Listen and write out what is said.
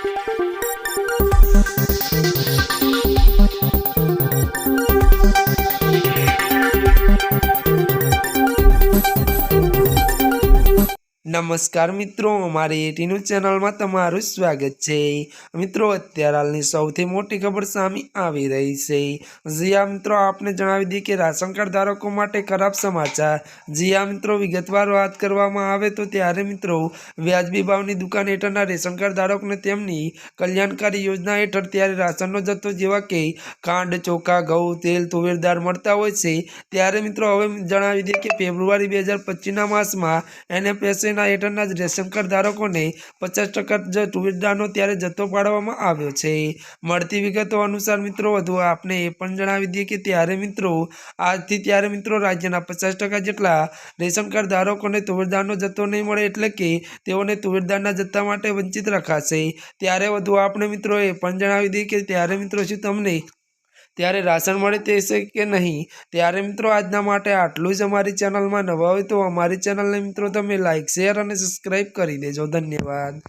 Thank you. નમસ્કાર મિત્રો, અમારી એટીનું ચેનલમાં તમારું સ્વાગત છે. મિત્રો, અત્યારે હાલની સૌથી મોટી ખબર સામે આવી રહી છે. જીયા મિત્રો, આપને જણાવી દઈએ કે રાશન કાર્ડ ધારકો માટે ખરાબ સમાચાર. જીયા મિત્રો, વિગતવાર વાત કરવામાં આવે તો ત્યારે, મિત્રો, વ્યાજબી ભાવની દુકાન હેઠળના રેશન કાર્ડ ધારકોને તેમની કલ્યાણકારી યોજના હેઠળ ત્યારે રાશનનો જથ્થો જેવા કે ખાંડ ચોખા, ઘઉં, તેલ, તુવેર, દાળ મળતા હોય છે. ત્યારે, મિત્રો, હવે જણાવી દઈએ કે ફેબ્રુઆરી બે હજાર પચીસના એનએફએસએના હેઠળના જ રેશન કાર્ડ ધારકોને પચાસ ટકા જ સુવિધાનો ત્યારે જથ્થો પાડવામાં આવ્યો છે. મળતી વિગતો અનુસાર મિત્રો, વધુ આપને એ પણ જણાવી દઈએ કે ત્યારે મિત્રો, આજથી ત્યારે મિત્રો રાજ્યના પચાસ ટકા જેટલા રેશન કાર્ડ ધારકોને તુવેરદારનો જથ્થો નહીં મળે એટલે કે તેઓને તુવેરદારના જથ્થા માટે વંચિત રખાશે. ત્યારે વધુ આપણે મિત્રો એ પણ જણાવી દઈએ કે ત્યારે મિત્રો શું તમને ત્યારે રાશન મળે તે છે કે નહીં? ત્યારે મિત્રો, આજના માટે આટલું જ અમારી ચેનલમાં નવા હોય તો અમારી ચેનલને મિત્રો, તમે લાઇક શેર અને સબસ્ક્રાઈબ કરી દેજો ધન્યવાદ.